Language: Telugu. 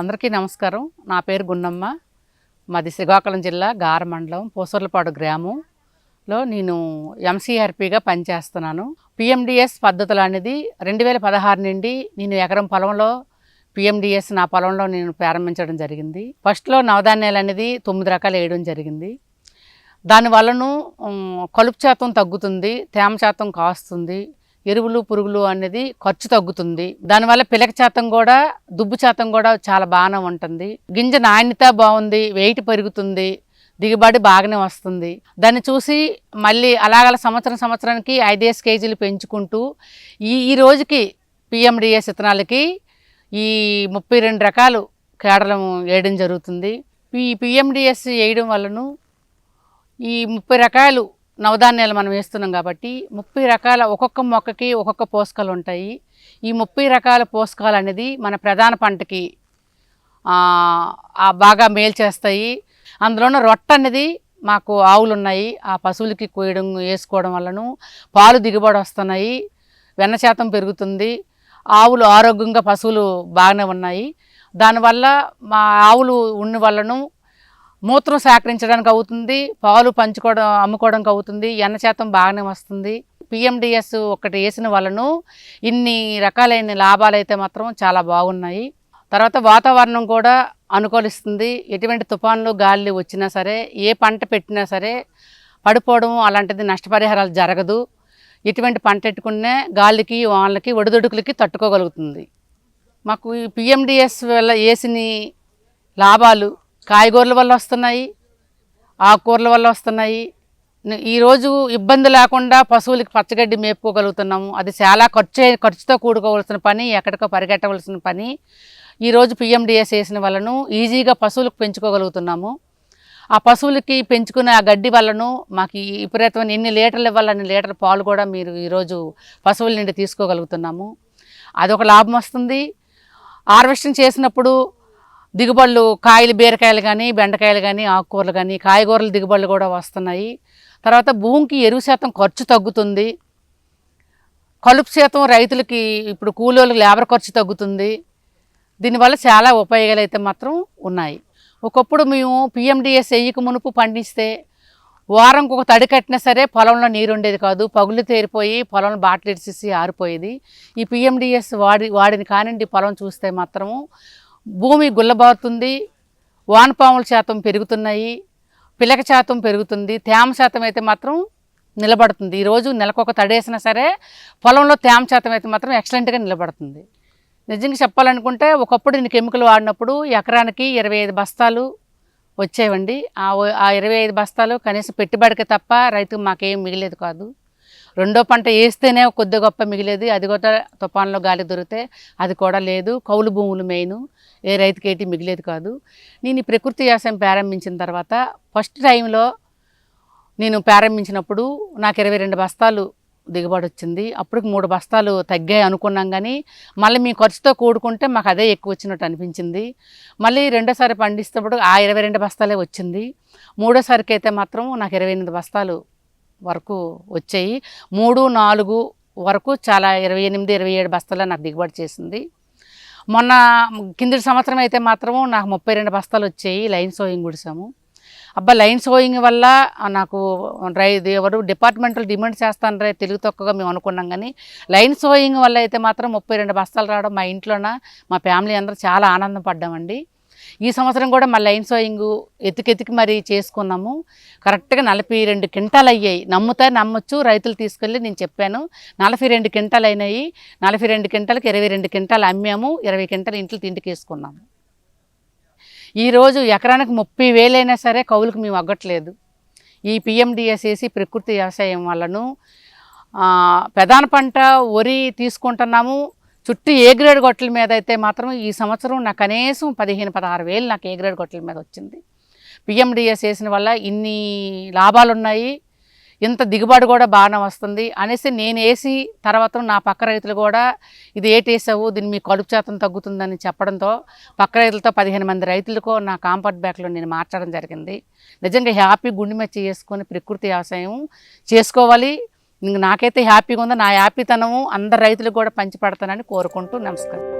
అందరికీ నమస్కారం. నా పేరు గున్నమ్మ. మాది శ్రీకాకుళం జిల్లా గార మండలం పూసర్లపాడు గ్రామంలో నేను ఎంసీఆర్పిగా పనిచేస్తున్నాను. పిఎండిఎస్ పద్ధతులు అనేది రెండు వేల పదహారు నుండి నేను ఎకరం పొలంలో పిఎండిఎస్ నా పొలంలో నేను ప్రారంభించడం జరిగింది. ఫస్ట్లో నవధాన్యాలు అనేది తొమ్మిది రకాలు వేయడం జరిగింది. దానివల్లను వలన కలుపు శాతం తగ్గుతుంది తేమ శాతం కాస్తుంది. ఎరువులు పురుగులు అనేది ఖర్చు తగ్గుతుంది. దానివల్ల పిలక శాతం కూడా దుబ్బు శాతం కూడా చాలా బాగానే ఉంటుంది. గింజ నాణ్యత బాగుంది వెయిట్ పెరుగుతుంది దిగుబడి బాగానే వస్తుంది. దాన్ని చూసి మళ్ళీ అలాగల సంవత్సరం సంవత్సరానికి ఐదేసి కేజీలు పెంచుకుంటూ ఈ ఈ రోజుకి పిఎండిఎస్ విత్తనాలకి ఈ ముప్పై రెండు రకాలు కేడలం వేయడం జరుగుతుంది. ఈ పిఎండిఎస్ వేయడం వలన ఈ ముప్పై రకాలు నవధాన్యాలు మనం వేస్తున్నాం కాబట్టి ముప్పై రకాల ఒక్కొక్క మొక్కకి ఒక్కొక్క పోషకాలు ఉంటాయి. ఈ ముప్పై రకాల పోషకాలు అనేది మన ప్రధాన పంటకి బాగా మేలు చేస్తాయి. అందులోన రొట్ట అనేది మాకు ఆవులు ఉన్నాయి. ఆ పశువులకి కోయడం వేసుకోవడం వల్లను పాలు దిగుబడి వస్తున్నాయి. వెన్న శాతం పెరుగుతుంది. ఆవులు ఆరోగ్యంగా పశువులు బాగానే ఉన్నాయి. దానివల్ల మా ఆవులు ఉన్న వల్లను మూత్రం సేకరించడానికి అవుతుంది పాలు పంచుకోవడం అమ్ముకోవడానికి అవుతుంది ఎన్న శాతం బాగానే వస్తుంది. పిఎండిఎస్ ఒకటి వేసిన వలను ఇన్ని రకాలైన లాభాలు అయితే మాత్రం చాలా బాగున్నాయి. తర్వాత వాతావరణం కూడా అనుకూలిస్తుంది. ఎటువంటి తుఫాన్లు గాలి వచ్చినా సరే ఏ పంట పెట్టినా సరే పడిపోవడం అలాంటిది నష్టపరిహారాలు జరగదు. ఎటువంటి పంట పెట్టుకునే గాలికి వానలకి ఒడిదొడుకులకి తట్టుకోగలుగుతుంది. మాకు ఈ పిఎండిఎస్ వల్ల వేసిన లాభాలు కాయగూరల వల్ల వస్తున్నాయి ఆకుకూరల వల్ల వస్తున్నాయి. ఈరోజు ఇబ్బంది లేకుండా పశువులకి పచ్చగడ్డి మేపుకోగలుగుతున్నాము. అది చాలా ఖర్చు ఖర్చుతో కూడుకోవాల్సిన పని ఎక్కడికో పరిగెట్టవలసిన పని. ఈరోజు పిఎండిఎస్ వేసిన వలన ఈజీగా పశువులకు పెంచుకోగలుగుతున్నాము. ఆ పశువులకి పెంచుకునే ఆ గడ్డి వల్లను మాకు ఈ విపరీతమైన ఎన్ని లీటర్లు ఇవ్వాలి అన్ని లీటర్ల పాలు కూడా మీరు ఈరోజు పశువుల నుండి తీసుకోగలుగుతున్నాము. అదొక లాభం వస్తుంది. హార్వెస్టింగ్ చేసినప్పుడు దిగుబడులు కాయలు బీరకాయలు కానీ బెండకాయలు కానీ ఆకుకూరలు కానీ కాయగూరల దిగుబడులు కూడా వస్తున్నాయి. తర్వాత భూమికి ఎరువు శాతం ఖర్చు తగ్గుతుంది. కలుపు శాతం రైతులకి ఇప్పుడు కూలీలకు లేబర్ ఖర్చు తగ్గుతుంది. దీనివల్ల చాలా ఉపయోగాలు అయితే మాత్రం ఉన్నాయి. ఒకప్పుడు మేము పిఎండిఎస్ వేయక మునుపు పండిస్తే వారంకి ఒక తడి కట్టినా సరే పొలంలో నీరు ఉండేది కాదు. పగులు తేరిపోయి పొలంలో బాటలు ఇడిచేసి ఆరిపోయేది. ఈ పిఎండిఎస్ వాడి వాడిని కానివ్వండి పొలం చూస్తే మాత్రము భూమి గుల్లబారుతుంది వానపాముల శాతం పెరుగుతున్నాయి పిలక శాతం పెరుగుతుంది తేమ శాతం అయితే మాత్రం నిలబడుతుంది. ఈరోజు నెలకొక తడేసినా సరే పొలంలో తేమ శాతం అయితే మాత్రం ఎక్సలెంట్గా నిలబడుతుంది. నిజంగా చెప్పాలనుకుంటే ఒకప్పుడు నేను కెమికల్ వాడినప్పుడు ఎకరానికి ఇరవై ఐదు బస్తాలు వచ్చేవండి. ఆ ఆ ఇరవై ఐదు బస్తాలు కనీసం పెట్టుబడికి తప్ప రైతుకు మాకేం మిగిలేదు కాదు. రెండో పంట వేస్తేనే కొద్ది గొప్ప మిగిలేది. అది కూడా తుఫాన్లో గాలి దొరికితే అది కూడా లేదు. కౌలు భూములు మెయిన్. ఏ రైతుకి ఏంటి మిగిలేదు కాదు. నేను ఈ ప్రకృతి వ్యవసాయం ప్రారంభించిన తర్వాత ఫస్ట్ టైంలో నేను ప్రారంభించినప్పుడు నాకు ఇరవై రెండు బస్తాలు దిగుబడి వచ్చింది. అప్పటికి మూడు బస్తాలు తగ్గాయి అనుకున్నాం కానీ మళ్ళీ మీ ఖర్చుతో కూడుకుంటే మాకు అదే ఎక్కువ వచ్చినట్టు అనిపించింది. మళ్ళీ రెండోసారి పండిస్తున్నప్పుడు ఆ ఇరవై రెండు బస్తాలే వచ్చింది. మూడోసారికి అయితే మాత్రం నాకు ఇరవై ఎనిమిది బస్తాలు వరకు వచ్చాయి. మూడు నాలుగు వరకు చాలా ఇరవై ఎనిమిది ఇరవై ఏడు బస్తాలు నాకు దిగుబడి చేసింది. మొన్న కిందటి సంవత్సరం అయితే మాత్రము నాకు ముప్పై రెండు బస్తాలు వచ్చాయి లైన్ సోయింగ్ గుడిసాము. అబ్బా లైన్ సోయింగ్ వల్ల నాకు రై ఎవరు డిపార్ట్మెంటల్ డిమాండ్ చేస్తాను రే తెలుగు తక్కువగా మేము అనుకున్నాం కానీ లైన్ సోయింగ్ వల్ల అయితే మాత్రం ముప్పై రెండు బస్తాలు రావడం మా ఇంట్లోన మా ఫ్యామిలీ అందరూ చాలా ఆనందం పడ్డామండి. ఈ సంవత్సరం కూడా మా లైన్ సోయింగ్ ఎతికెతికి మరి చేసుకున్నాము. కరెక్ట్గా నలభై రెండు క్వింటాలు అయ్యాయి. నమ్ముతా నమ్మొచ్చు రైతులు తీసుకెళ్ళి నేను చెప్పాను. నలభై రెండు క్వింటాలు అయినాయి. నలభై రెండు క్వింటాలకి ఇరవై రెండు క్వింటాలు అమ్మాము. ఇరవై క్వింటాలు ఇంట్లో తిండికి వేసుకున్నాము ఈరోజు ఎకరానికి ముప్పై వేలైనా సరే కౌలుకు మేము అగ్గట్లేదు. ఈ పిఎండిఎస్ వేసి ప్రకృతి వ్యవసాయం వల్లను ప్రధాన పంట వరి తీసుకుంటున్నాము. చుట్టూ ఏ గ్రేడ్ గొట్టల మీద అయితే మాత్రం ఈ సంవత్సరం నాకు కనీసం పదిహేను పదహారు వేలు నాకు ఏ గ్రేడ్ గొట్టల మీద వచ్చింది. పిఎండిఎస్ వేసిన వల్ల ఇన్ని లాభాలు ఉన్నాయి ఇంత దిగుబడి కూడా బాగానే వస్తుంది అనేసి నేను వేసి తర్వాత నా పక్క రైతులు కూడా ఇది ఏటేసావు వేసావు దీన్ని మీ కడుపు శాతం తగ్గుతుందని చెప్పడంతో పక్క రైతులతో పదిహేను మంది రైతులకు నా కాంపౌండ్ బ్యాక్లో నేను మార్చడం జరిగింది. నిజంగా హ్యాపీ గుండె మెచ్చి చేసుకొని ప్రకృతి వ్యవసాయం చేసుకోవాలి. నాకైతే హ్యాపీగా ఉందో. నా హ్యాపీతనము అందరు రైతులకు కూడా పంచిపెడతానని కోరుకుంటూ నమస్కారం.